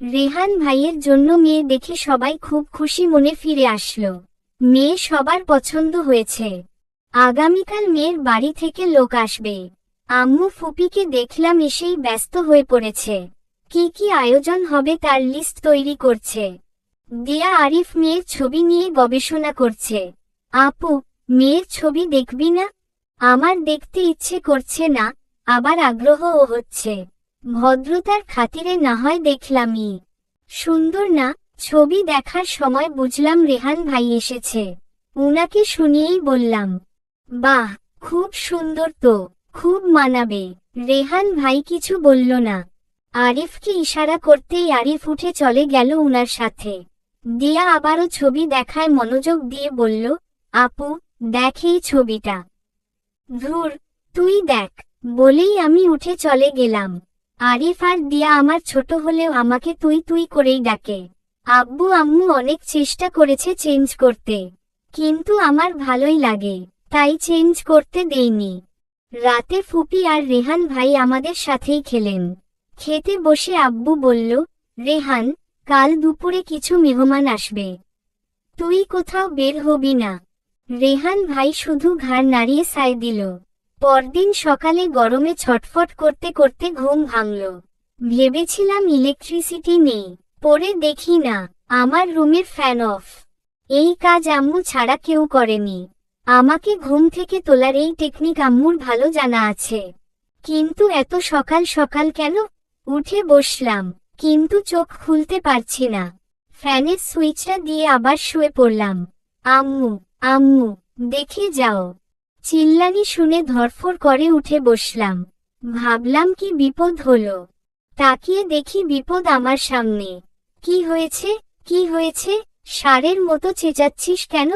রেহান ভাইয়ের জন্য মেয়ে দেখে সবাই খুব খুশি মনে ফিরে আসলো। মেয়ে সবার পছন্দ হয়েছে। আগামীকাল মেয়ের বাড়ি থেকে লোক আসবে। আম্মু ফুপিকে দেখলাম এসেই ব্যস্ত হয়ে পড়েছে। কি কি আয়োজন হবে তার লিস্ট তৈরি করছে। দিয়া আরিফ মেয়ের ছবি নিয়ে গবেষণা করছে। আপু, মেয়ের ছবি দেখবি না? আমার দেখতে ইচ্ছে করছে না, আবার আগ্রহও হচ্ছে। ভদ্রতার খাতিরে না হয় দেখলামই। সুন্দর না, ছবি দেখার সময় বুঝলাম রেহান ভাই এসেছে। উনাকে শুনিয়েই বললাম, বাহ, খুব সুন্দর তো, খুব মানাবে। রেহান ভাই কিছু বলল না। আরিফকে ইশারা করতেই আরিফ উঠে চলে গেল উনার সাথে। দিয়া আবারও ছবি দেখায় মনোযোগ দিয়ে বলল, আপু, দেখ এই ছবিটা। ধুর, তুই দেখ। বলেই আমি উঠে চলে গেলাম। আরিফ আর দিয়া আমার ছোট হলেও আমাকে তুই তুই করেই ডাকে। আব্বু, আম্মু অনেক চেষ্টা করেছে চেঞ্জ করতে। কিন্তু আমার ভালোই লাগে, তাই চেঞ্জ করতে দেইনি। রাতে ফুপি আর রেহান ভাই আমাদের সাথেই খেলেন। খেতে বসে আব্বু বলল, রেহান, কাল দুপুরে কিছু মেহমান আসবে। তুই কোথাও বের হবি না। রেহান ভাই শুধু ঘাড় নাড়িয়ে সাই দিল। পরদিন সকালে গরমে ছটফট করতে করতে ঘুম ভাঙল। ভেবেছিলাম ইলেকট্রিসিটি নেই পরে দেখি না, আমার রুমের ফ্যান অফ এই কাজ আম্মু ছাড়া কেউ করেনি। আমাকে ঘুম থেকে তোলার এই টেকনিক আম্মুর ভালো জানা আছে। কিন্তু এত সকাল সকাল কেন? উঠে বসলাম, কিন্তু চোখ খুলতে পারছি না। ফ্যানের সুইচটা দিয়ে আবার শুয়ে পড়লাম। আম্মু আম্মু, দেখে যাও। চিল্লানি শুনে ধরফর করে উঠে বসলাম। ভাবলাম কি বিপদ হলো। তাকিয়ে দেখি বিপদ আমার সামনে। কি হয়েছে? কি হয়েছে? সারের মতো চেঁচাচ্ছিস কেন?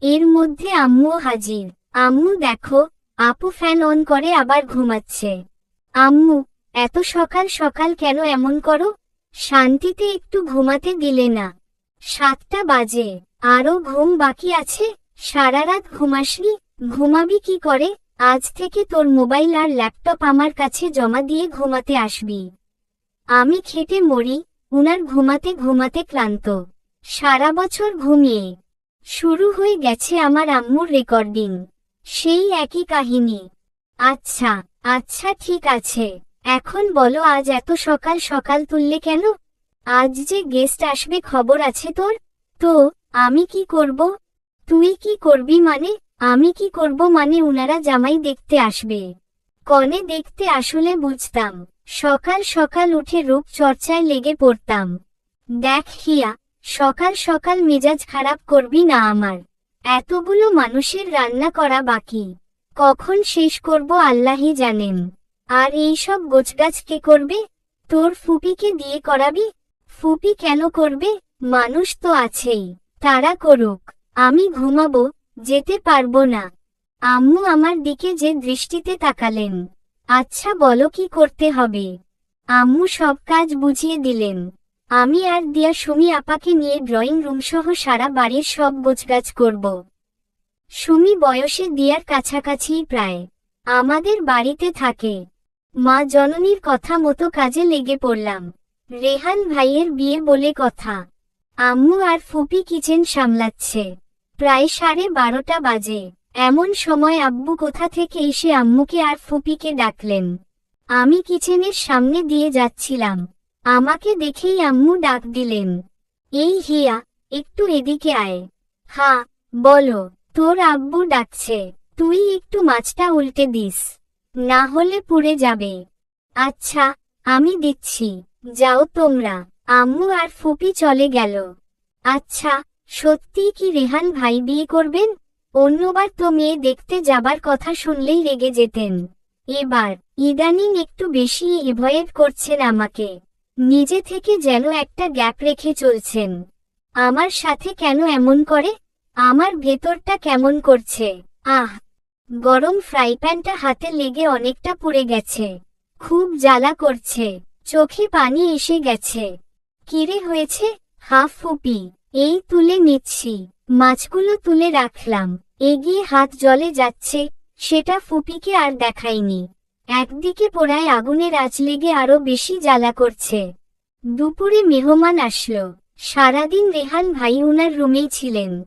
এর মধ্যে আম্মুও হাজির। আম্মু দেখো, আপু ফ্যান অন করে আবার ঘুমাচ্ছে। আম্মু, এত সকাল সকাল কেন এমন করো? শান্তিতে একটু ঘুমাতে দিলে না। সাতটা বাজে। আরও ঘুম বাকি আছে? সারা রাত ঘুমাসনি? ঘুমাবি কি করে? আজ থেকে তোর মোবাইল আর ল্যাপটপ আমার কাছে জমা দিয়ে ঘুমাতে আসবি। আমি খেটে মরি, উনার ঘুমাতে ঘুমাতে ক্লান্ত। সারা বছর ঘুমিয়ে। শুরু হয়ে গেছে আমার আম্মুর রেকর্ডিং। সেই একই কাহিনী। আচ্ছা আচ্ছা ঠিক আছে। এখন বলো আজ এত সকাল সকাল তুললে কেন? আজ যে গেস্ট আসবে খবর আছে তোর? তো, আমি কি করব? তুই কি করবি মানে? আমি কি করব মানে উনারা জামাই দেখতে আসবে। কনে দেখতে আসলে বুঝতাম। সকাল সকাল উঠে রূপ চর্চায় লেগে পড়তাম। দেখ হিয়া, সকাল সকাল মেজাজ খারাপ করবি না আমার। এতগুলো মানুষের রান্না করা বাকি। কখন শেষ করব আল্লাহই জানেন। আর এই সব গোছগাছ কে করবে? তোর ফুপিকে দিয়ে করাবি? ফুপি কেন করবে? মানুষ তো আছেই। তারা করুক। আমি ঘুমাবো যেতে পারব না। আম্মু আমার দিকে যে দৃষ্টিতে তাকালেন। আচ্ছা বলো কি করতে হবে? আম্মু সব কাজ বুঝিয়ে দিলেন। আমি আর দিয়া সুমি আপাকে নিয়ে ড্রয়িং রুমসহ সারা বাড়ির সব গোছগাছ করব। সুমি বয়সে দিয়ার কাছাকাছিই প্রায়। আমাদের বাড়িতে থাকে। মা জননীর কথা মতো কাজে লেগে পড়লাম। রেহান ভাইয়ের বিয়ে বলে কথা। আম্মু আর ফুপি কিচেন সামলাচ্ছে। প্রায় সাড়ে বারোটা বাজে। এমন সময় আব্বু কোথা থেকে এসে আম্মুকে আর ফুপিকে ডাকলেন। আমি কিচেনের সামনে দিয়ে যাচ্ছিলাম। আমাকে দেখেই আম্মু ডাক দিলেন। এই হিয়া, একটু এদিকে আয়। হা বলো, তোর আব্বু ডাকছে। তুই একটু মাছটা উল্টে দিস। না হলে পুড়ে যাবে। আচ্ছা আমি দিচ্ছি। যাও তোমরা। আম্মু আর ফুপি চলে গেল। আচ্ছা সত্যি কি রেহান ভাই বিয়ে করবেন? অন্যবার তো মেয়ে দেখতে যাবার কথা শুনলেই রেগে যেতেন। এবার, ইদানিং একটু বেশি এভয়েড করছেন আমাকে। নিজে থেকে যেন একটা গ্যাপ রেখে চলছেন। আমার সাথে কেন এমন করে? আমার ভেতরটা কেমন করছে? আহ! গরম ফ্রাই প্যানটা হাতে লেগে অনেকটা পুড়ে গেছে। খুব জ্বালা করছে। চোখে পানি এসে গেছে। কিরে হয়েছে? হাফ ফুপি। এই তুলে নিচ্ছি। মাছগুলো তুলে রাখলাম। এগিয়ে হাত জলে যাচ্ছে, সেটা ফুপিকে আর দেখাইনি একদিকে পোড়ায় আগুনের আঁচ লেগে আরও বেশি জ্বালা করছে। দুপুরে মেহমান আসলো। সারাদিন রেহান ভাই উনার রুমেই ছিলেন।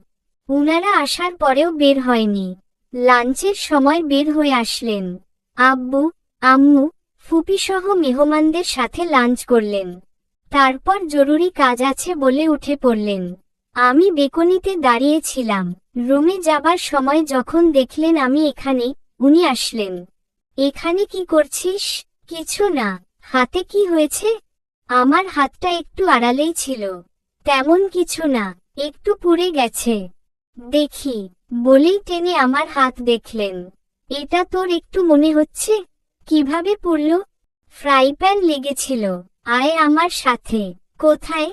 উনারা আসার পরেও বের হয়নি। লাঞ্চের সময় বের হয়ে আসলেন। আব্বু, আম্মু, ফুপিসহ মেহমানদের সাথে লাঞ্চ করলেন। তারপর জরুরি কাজ আছে বলে উঠে পড়লেন। আমি বেকনিতে দাঁড়িয়েছিলাম। রুমে যাবার সময় যখন দেখলেন আমি এখানে, উনি আসলেন। এখানে কি করছিস? কিছু না। হাতে কি হয়েছে? আমার হাতটা একটু আড়ালেই ছিল। তেমন কিছু না। একটু পুড়ে গেছে। দেখি। বলেই টেনে আমার হাত দেখলেন। এটা তোর একটু মনে হচ্ছে? কীভাবে পুড়ল? ফ্রাই প্যান লেগেছিল। আয় আমার সাথে। কোথায়?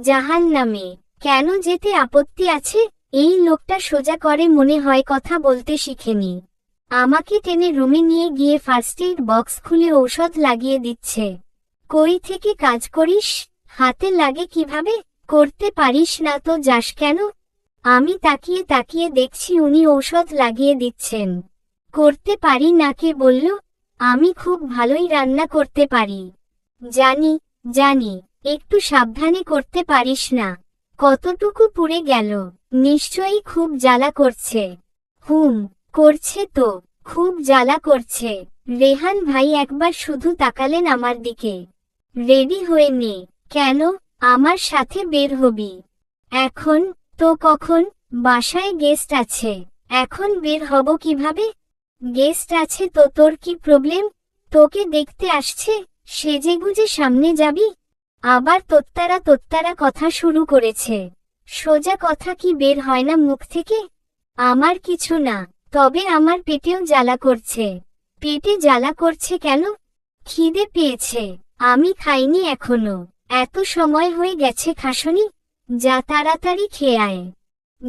জাহান নামে কেন যেতে আপত্তি আছে? এই লোকটা সোজা করে মনে হয় কথা বলতে শিখেনি। আমাকে টেনে রুমে নিয়ে গিয়ে ফার্স্ট এইড বক্স খুলে ঔষধ লাগিয়ে দিচ্ছে। কই থেকে কাজ করিস? হাতে লাগে কীভাবে? করতে পারিস না তো যাস কেন? আমি তাকিয়ে তাকিয়ে দেখছি উনি ঔষধ লাগিয়ে দিচ্ছেন। করতে পারি না কে বলল, আমি খুব ভালোই রান্না করতে পারি। জানি জানি, একটু সাবধানে করতে পারিস না। কতটুকু পুড়ে গেল, নিশ্চয়ই খুব জ্বালা করছে। হুম, করছে তো, খুব জ্বালা করছে। রেহান ভাই একবার শুধু তাকালেন আমার দিকে। রেডি হয়ে নে, কেন, আমার সাথে বের হবি। এখন, তো কখন, বাসায় গেস্ট আছে। এখন বের হব কীভাবে? গেস্ট আছে তো তোর কি প্রবলেম? তোকে দেখতে আসছে? সেজেগুজে সামনে যাবি? আবার তোত্তারা তোত্তারা কথা শুরু করেছে। সোজা কথা কি বের হয় না মুখ থেকে? আমার কিছু না, তবে আমার পেটেও জ্বালা করছে। পেটে জ্বালা করছে কেন? খিদে পেয়েছে, আমি খাইনি এখনও। এত সময় হয়ে গেছে খাসনি? যা তাড়াতাড়ি খেয়ে আয়।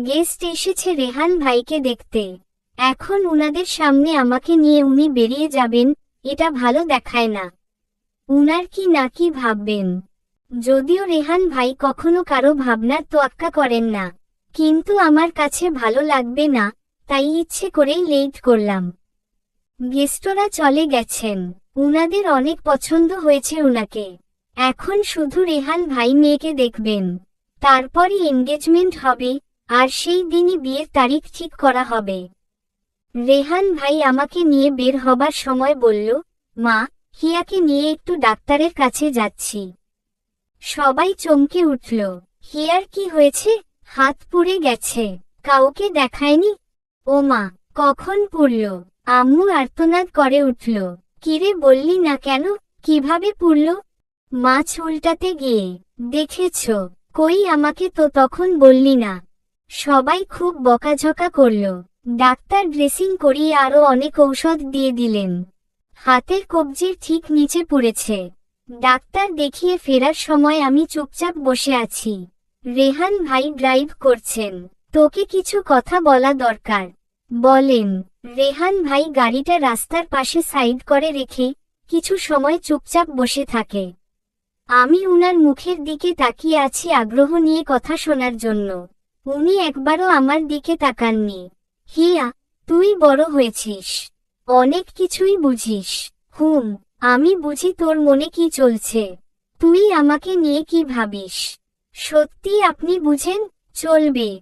গেস্ট এসেছে রেহান ভাইকে দেখতে। এখন উনাদের সামনে আমাকে নিয়ে উনি বেরিয়ে যাবেন, এটা ভালো দেখায় না। উনার কি না কি ভাববেন? যদিও রেহান ভাই কখনো কারও ভাবনার তোয়াক্কা করেন না। কিন্তু আমার কাছে ভালো লাগবে না, তাই ইচ্ছে করেই লেট করলাম। গেস্টরা চলে গেছেন। উনাদের অনেক পছন্দ হয়েছে উনাকে। এখন শুধু রেহান ভাই মেয়েকে দেখবেন। তারপরই এঙ্গেজমেন্ট হবে, আর সেই দিনই বিয়ের তারিখ ঠিক করা হবে। রেহান ভাই আমাকে নিয়ে বের হবার সময় বলল, মা হিয়াকে নিয়ে একটু ডাক্তারের কাছে যাচ্ছি। সবাই চমকে উঠল। হিয়ার কি হয়েছে? হাত পুড়ে গেছে। কাউকে দেখায়নি? ও মা কখন পুড়ল? আম্মু আর্তনাদ করে উঠল। কিরে বললি না কেন? কীভাবে পুড়ল? মাছ উল্টাতে গিয়ে। দেখেছ, কই আমাকে তো তখন বললি না। সবাই খুব বকাঝকা করল। ডাক্তার ড্রেসিং করিয়ে আরও অনেক ঔষধ দিয়ে দিলেন। হাতের কবজির ঠিক নিচে পড়েছে। ডাক্তার দেখিয়ে ফেরার সময় আমি চুপচাপ বসে আছি। রেহান ভাই ড্রাইভ করছেন। তোকে কিছু কথা বলা দরকার। বলেন, রেহান ভাই গাড়িটা রাস্তার পাশে সাইড করে রেখে কিছু সময় চুপচাপ বসে থাকে। আমি উনার মুখের দিকে তাকিয়ে আছি আগ্রহ নিয়ে কথা শোনার জন্য। উনি একবারও আমার দিকে তাকাননি। হিয়া, তুই বড় হয়েছিস। অনেক কিছুই বুঝিস। হুম, আমি বুঝি তোর মনে কি চলছে। তুই আমাকে নিয়ে কি ভাবিস? সত্যি আপনি বুঝেন, চলবে।